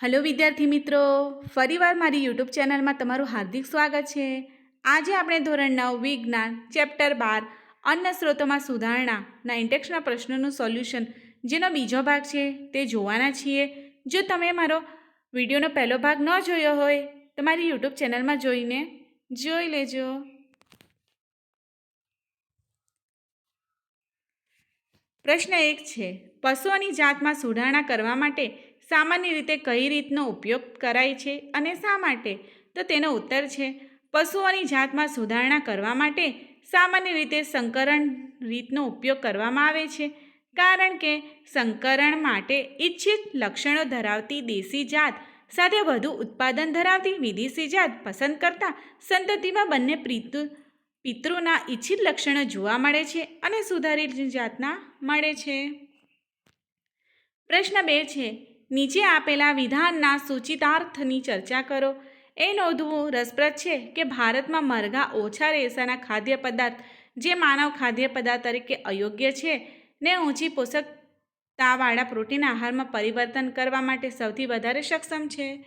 Hello વિદ્યાર્થી મિત્રો, ફરીવાર મારી યુટ્યુબ ચેનલમાં તમારું હાર્દિક સ્વાગત છે. આજે આપણે ધોરણ નવ વિજ્ઞાન, ચેપ્ટર બાર, અન્ન સ્ત્રોતોમાં સુધારણાના ઇન્ટેક્સના પ્રશ્નોનું સોલ્યુશન, જેનો બીજો ભાગ છે તે જોવાના છીએ. જો તમે મારો વિડીયોનો પહેલો ભાગ ન જોયો હોય, તો મારી યુટ્યુબ ચેનલમાં જોઈને જોઈ લેજો. પ્રશ્ન એક છે, પશુઓની જાતમાં સુધારણા કરવા માટે સામાન્ય રીતે કઈ રીતનો ઉપયોગ કરાય છે અને શા માટે? તો તેનો ઉત્તર છે, પશુઓની જાતમાં સુધારણા કરવા માટે સામાન્ય રીતે સંકરણ રીતનો ઉપયોગ કરવામાં આવે છે, કારણ કે સંકરણ માટે ઈચ્છિત લક્ષણો ધરાવતી દેશી જાત સાથે વધુ ઉત્પાદન ધરાવતી વિદેશી જાત પસંદ કરતા સંતતિમાં બંને પ્રીતુ પિતૃના ઈચ્છિત લક્ષણો જોવા મળે છે અને સુધારેલી જાતના મળે છે. પ્રશ્ન બે છે નીચે આપેલા વિધાનના સૂચિતાર્થની ચર્ચા કરો. એ નોંધવું રસપ્રદ છે કે ભારતમાં મરઘા ઓછા રેસાના ખાદ્ય પદાર્થ, જે માનવ ખાદ્ય પદાર્થ તરીકે અયોગ્ય છે, ને ઊંચી પોષકતાવાળા પ્રોટીન આહારમાં પરિવર્તન કરવા માટે સૌથી વધારે સક્ષમ છે.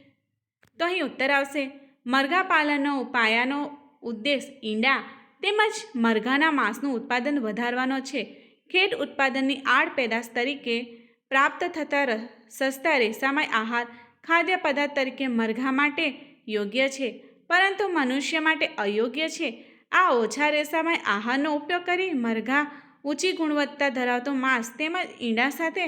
તો અહીં ઉત્તર આવશે. મરઘા પાલનનો પાયાનો ઉદ્દેશ ઈંડા તેમજ મરઘાના માંસનું ઉત્પાદન વધારવાનો છે. ખેડ ઉત્પાદનની આડ પેદાશ તરીકે પ્રાપ્ત થતા સસ્તા રેસામય આહાર, ખાદ્ય પદાર્થ તરીકે મરઘા માટે યોગ્ય છે, પરંતુ મનુષ્ય માટે અયોગ્ય છે. આ ઓછા રેસામય આહારનો ઉપયોગ કરી મરઘા ઊંચી ગુણવત્તા ધરાવતો માંસ તેમજ ઈંડા સાથે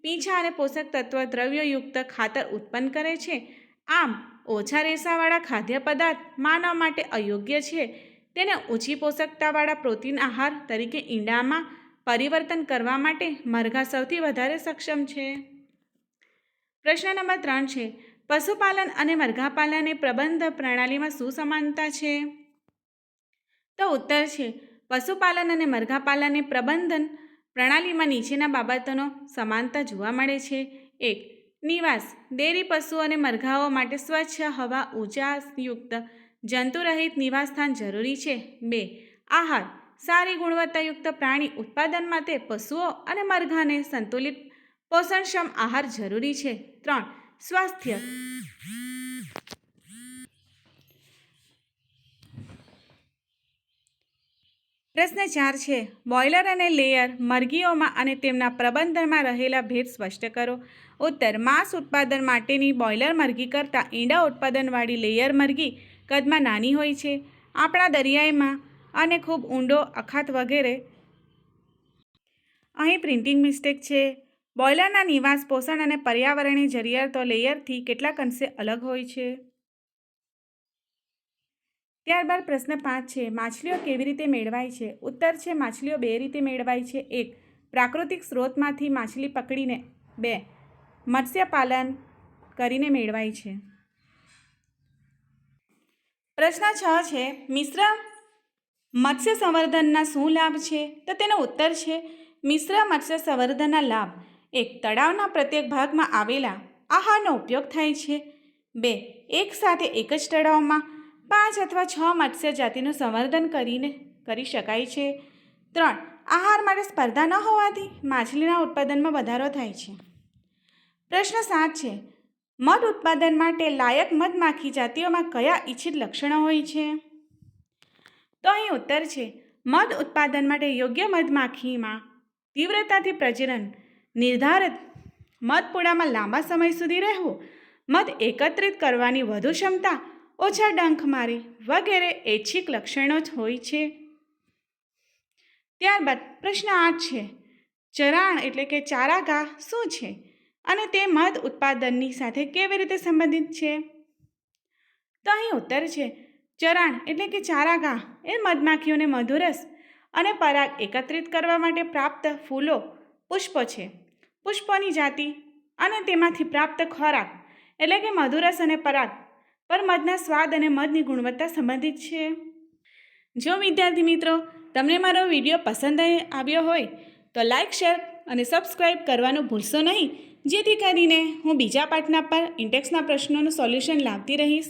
પીંછા અને પોષક તત્વ દ્રવ્યયુક્ત ખાતર ઉત્પન્ન કરે છે. આમ, ઓછા રેસાવાળા ખાદ્ય પદાર્થ માનવ માટે અયોગ્ય છે. તેને ઓછી પોષકતાવાળા પ્રોટીન આહાર તરીકે ઈંડામાં પરિવર્તન કરવા માટે મરઘા સૌથી વધારે સક્ષમ છે. પ્રશ્ન નંબર ત્રણ છે, પશુપાલન અને મરઘાપાલનની પ્રબંધ પ્રણાલીમાં શું સમાનતા છે? તો ઉત્તર છે, પશુપાલન અને મરઘાપાલનની પ્રબંધન પ્રણાલીમાં નીચેના બાબતોનો સમાનતા જોવા મળે છે. એક, નિવાસ, ડેરી પશુઓ અને મરઘાઓ માટે સ્વચ્છ હવા ઉજાસયુક્ત જંતુરહિત નિવાસસ્થાન જરૂરી છે. બે, આહાર, સારી ગુણવત્તાયુક્ત પ્રાણી ઉત્પાદન માટે પશુઓ અને મરઘાને સંતુલિત પોષણક્ષમ આહાર જરૂરી છે. ત્રણ, સ્વાસ્થ્ય. પ્રશ્ન ચાર છે બોઇલર અને લેયર મરઘીઓમાં અને તેમના પ્રબંધનમાં રહેલા ભેદ સ્પષ્ટ કરો. ઉત્તર, માંસ ઉત્પાદન માટેની બોઇલર મરઘી કરતાં ઈંડા ઉત્પાદનવાળી લેયર મરઘી કદમાં નાની હોય છે. આપણા દરિયાઈમાં અને ખૂબ ઊંડો અખાત વગેરે. અહીં પ્રિન્ટિંગ મિસ્ટેક છે. બોઇલરના નિવાસ, પોષણ અને પર્યાવરણીય જરિયાતો લેયરથી કેટલાક અંશે અલગ હોય છે. ત્યારબાદ પ્રશ્ન પાંચ છે, માછલીઓ કેવી રીતે મેળવાય છે? ઉત્તર છે, માછલીઓ બે રીતે મેળવાય છે. એક, પ્રાકૃતિક સ્ત્રોતમાંથી માછલી પકડીને બે મત્સ્યપાલન કરીને મેળવાય છે. પ્રશ્ન છ છે, મિશ્ર મત્સ્ય સંવર્ધનના શું લાભ છે? તો તેનો ઉત્તર છે, મિશ્ર મત્સ્ય સંવર્ધનના લાભ. એક તળાવના પ્રત્યેક ભાગમાં આવેલા આહારનો ઉપયોગ થાય છે. બે, એક સાથે એક જ તળાવમાં પાંચ અથવા છ મત્સ્ય જાતિનું સંવર્ધન કરીને કરી શકાય છે. ત્રણ, આહાર માટે સ્પર્ધા ન હોવાથી માછલીના ઉત્પાદનમાં વધારો થાય છે. પ્રશ્ન સાત છે, મધ ઉત્પાદન માટે લાયક મધમાખી જાતિઓમાં કયા ઇચ્છિત લક્ષણો હોય છે? તો અહીં ઉત્તર છે, મધ ઉત્પાદન માટે યોગ્ય મધમાખીમાં તીવ્રતાથી પ્રજનન નિર્ધારિત મધપુડામાં લાંબા સમય સુધી રહેવું મધ એકત્રિત કરવાની વધુ ક્ષમતા, ઓછા ડંખ મારી વગેરે ઐચ્છિક લક્ષણો જ હોય છે. ત્યારબાદ પ્રશ્ન આઠ છે, ચરાણ એટલે કે ચારાગાહ શું છે અને તે મધ ઉત્પાદનની સાથે કેવી રીતે સંબંધિત છે? તો અહીં ઉત્તર છે, ચરાણ એટલે કે ચારાગાહ એ મધમાખીઓને મધુરસ અને પરાગ એકત્રિત કરવા માટે પ્રાપ્ત ફૂલો, પુષ્પો છે. પુષ્પોની જાતિ અને તેમાંથી પ્રાપ્ત ખોરાક એટલે કે મધુરસ અને પરાગ. પર મધના સ્વાદ અને મધની ગુણવત્તા સંબંધિત છે. જો વિદ્યાર્થી મિત્રો, તમને મારો વીડિયો પસંદ આવ્યો હોય, તો લાઇક શેર અને સબસ્ક્રાઈબ કરવાનું ભૂલશો નહીં. જેથી કરીને હું બીજા પાઠના પર ઇન્ટેક્સના પ્રશ્નોનું સોલ્યુશન લાવતી રહીશ.